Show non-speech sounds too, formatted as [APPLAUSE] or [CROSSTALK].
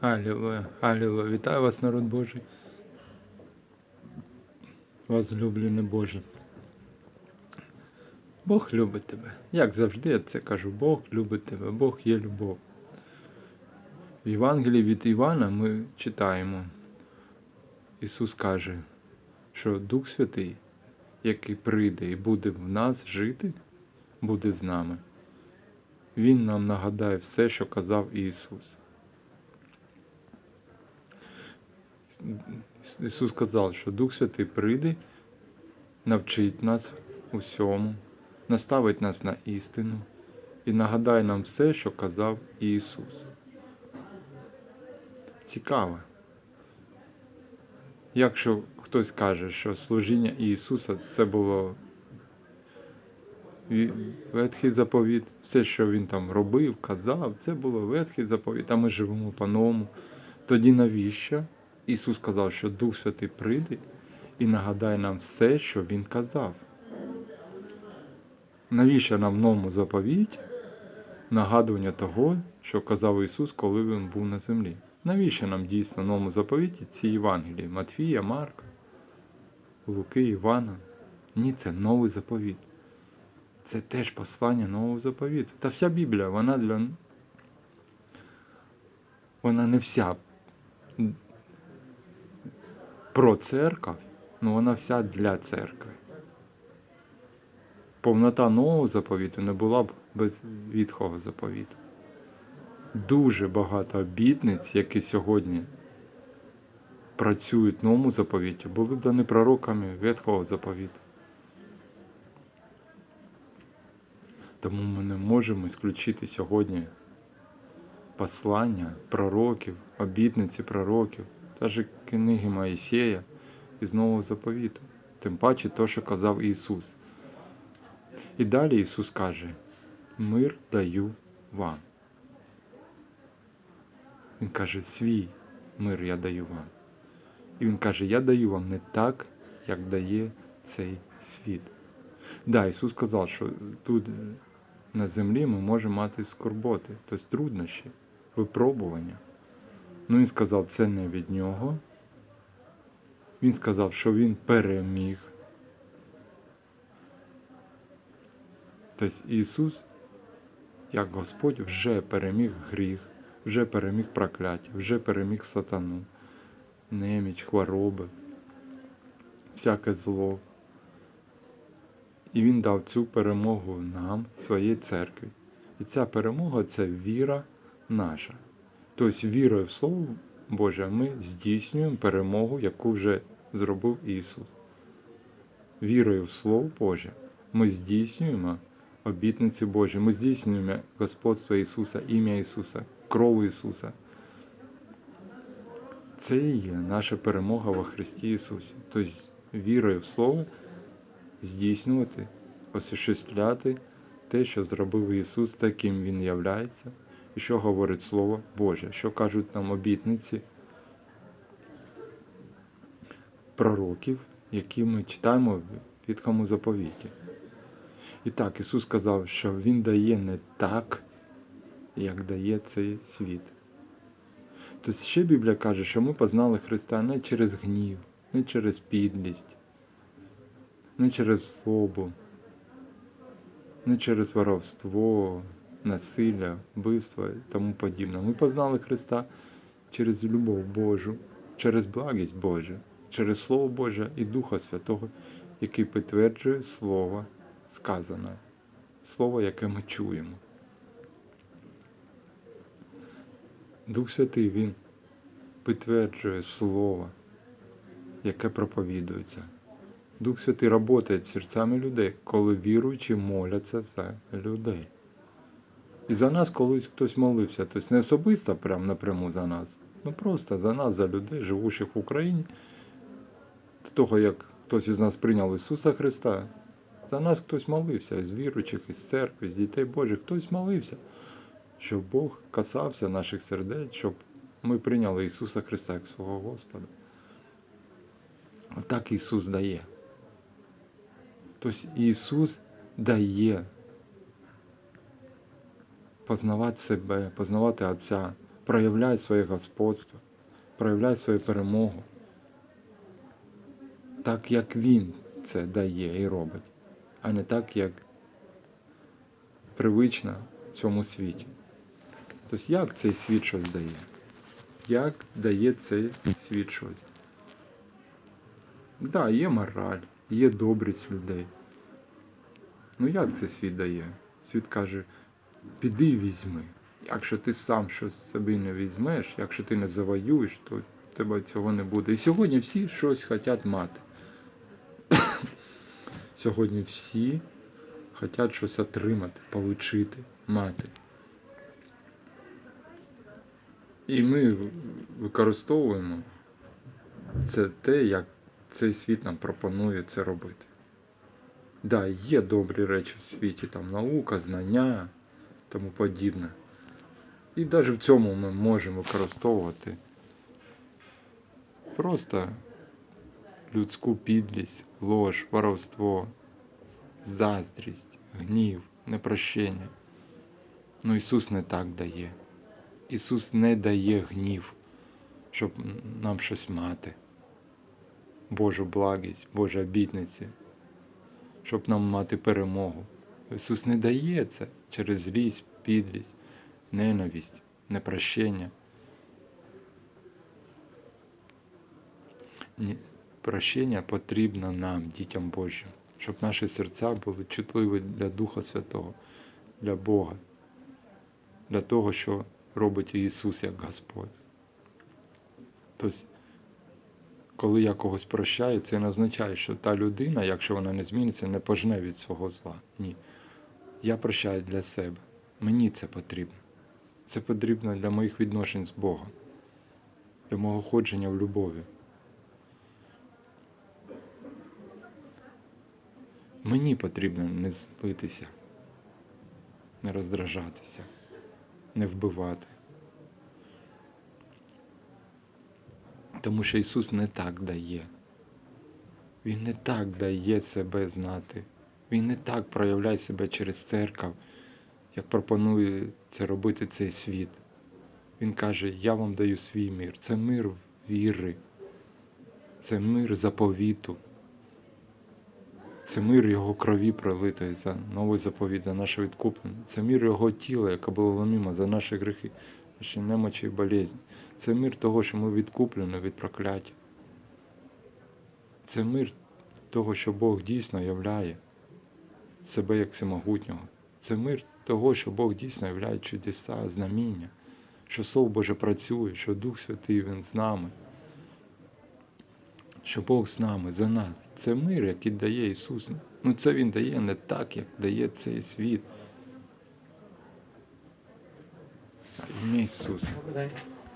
Алілуя, алілуя. Вітаю вас, народ Божий. Возлюблений Божий. Бог любить тебе. Як завжди я це кажу, Бог любить тебе, Бог є любов. В Євангелії від Івана ми читаємо. Ісус каже, що Дух Святий, який прийде і буде в нас жити, буде з нами. Він нам нагадає все, що казав Ісус. Ісус сказав, що Дух Святий прийде, навчить нас усьому, наставить нас на істину і нагадає нам все, що казав Ісус. Цікаво. Якщо хтось каже, що служіння Ісуса це було ветхий заповіт, все, що Він там робив, казав, це було ветхий заповіт, а ми живемо по-новому. Тоді навіщо? Ісус сказав, що Дух Святий прийде і нагадає нам все, що Він казав. Навіщо нам в новому заповіті нагадування того, що казав Ісус, коли Він був на землі? Навіщо нам дійсно в новому заповіті ці Євангелії? Матфія, Марка, Луки, Івана? Ні, це новий заповіт. Це теж послання нового заповіту. Та вся Біблія, вона для. Вона не вся про церкву, але вона вся для церкви. Повнота нового заповіту не була б без відхого заповіту. Дуже багато обітниць, які сьогодні працюють в новому заповіті, були дані пророками Ветхого заповіту. Тому ми не можемо ісключити сьогодні послання пророків, обітниці пророків, навіть книги Моїсея із Нового заповіту, тим паче то, що казав Ісус. І далі Ісус каже: Мир даю вам. Він каже, свій мир я даю вам. І Він каже, я даю вам не так, як дає цей світ. Да, Ісус сказав, що тут на землі ми можемо мати скорботи, тобто труднощі, випробування. Ну, Він сказав, це не від Нього. Він сказав, що Він переміг. Тобто Ісус, як Господь, вже переміг гріх, вже переміг прокляття, вже переміг сатану, неміч, хвороби, всяке зло. І Він дав цю перемогу нам, своїй церкві. І ця перемога це віра наша. Тобто, вірою в Слово Боже, ми здійснюємо перемогу, яку вже зробив Ісус. Вірою в Слово Боже, ми здійснюємо обітниці Божі, ми здійснюємо Господство Ісуса, ім'я Ісуса, кров Ісуса. Це і є наша перемога во Христі Ісусі. Тобто вірою в Слово здійснювати, осуществляти те, що зробив Ісус, таким Він являється, і що говорить Слово Боже, що кажуть нам обітниці пророків, які ми читаємо в Відхому заповіті. І так, Ісус сказав, що Він дає не так, як дає цей світ. Тобто ще Біблія каже, що ми познали Христа не через гнів, не через підлість, не через злобу, не через воровство, насилля, вбивство і тому подібне. Ми познали Христа через любов Божу, через благість Божу, через Слово Боже і Духа Святого, який підтверджує Слово сказане, Слово, яке ми чуємо. Дух Святий Він підтверджує Слово, яке проповідується. Дух Святий працює серцями людей, коли віруючі моляться за людей. І за нас колись хтось молився, тобто не особисто прям напряму за нас, ну просто за нас, за людей, живучих в Україні. До того, як хтось із нас прийняв Ісуса Христа, за нас хтось молився, з віруючих, із церкви, з дітей Божих, хтось молився, щоб Бог касався наших сердець, щоб ми прийняли Ісуса Христа як свого Господа. Отак Ісус дає. Тобто Ісус дає познавати себе, познавати Отця, проявляй своє господство, проявляй свою перемогу. Так, як Він це дає і робить, а не так, як привично в цьому світі. Тобто, як цей світ щось дає? Як дає цей світ щось? Так, да, є мораль, є добрість людей. Ну як цей світ дає? Світ каже, піди і візьми. Якщо ти сам щось собі не візьмеш, якщо ти не завоюєш, то тебе цього не буде. І сьогодні всі щось хочуть мати. [COUGHS] Сьогодні всі хочуть щось отримати, отримати, мати. І ми використовуємо це те, як цей світ нам пропонує це робити. Да, є добрі речі в світі, там наука, знання, тому подібне. І навіть в цьому ми можемо використовувати просто людську підлість, лож, воровство, заздрість, гнів, непрощення. Ну Ісус не так дає. Ісус не дає гнів, щоб нам щось мати. Божу благість, Божі обітниці, щоб нам мати перемогу. Ісус не дає це через злість, підлість, ненависть, непрощення. Ні, прощення потрібно нам, дітям Божим, щоб наші серця були чутливі для Духа Святого, для Бога, для того, що робить Ісус як Господь. Тобто, коли я когось прощаю, це не означає, що та людина, якщо вона не зміниться, не пожне від свого зла. Ні. Я прощаю для себе. Мені це потрібно. Це потрібно для моїх відношень з Богом, для мого ходження в любові. Мені потрібно не злитися, не роздражатися, не вбивати. Тому що Ісус не так дає. Він не так дає себе знати. Він не так проявляє себе через церкву, як пропонує це робити цей світ. Він каже, я вам даю свій мир. Це мир віри, це мир заповіту. Це мир Його крові пролитої за новий заповіт, за наше відкуплення. Це мир Його тіла, яке було ломімо за наші гріхи, наші немочі і болезні. Це мир того, що ми відкуплені від прокляття. Це мир того, що Бог дійсно являє себе як всемогутнього. Це мир того, що Бог дійсно являє чудеса, знаміння, що Слово Боже працює, що Дух Святий Він з нами, що Бог з нами, за нас. Це мир, який дає Ісус. Ну це Він дає не так, як дає цей світ. Ім'я Ісуса.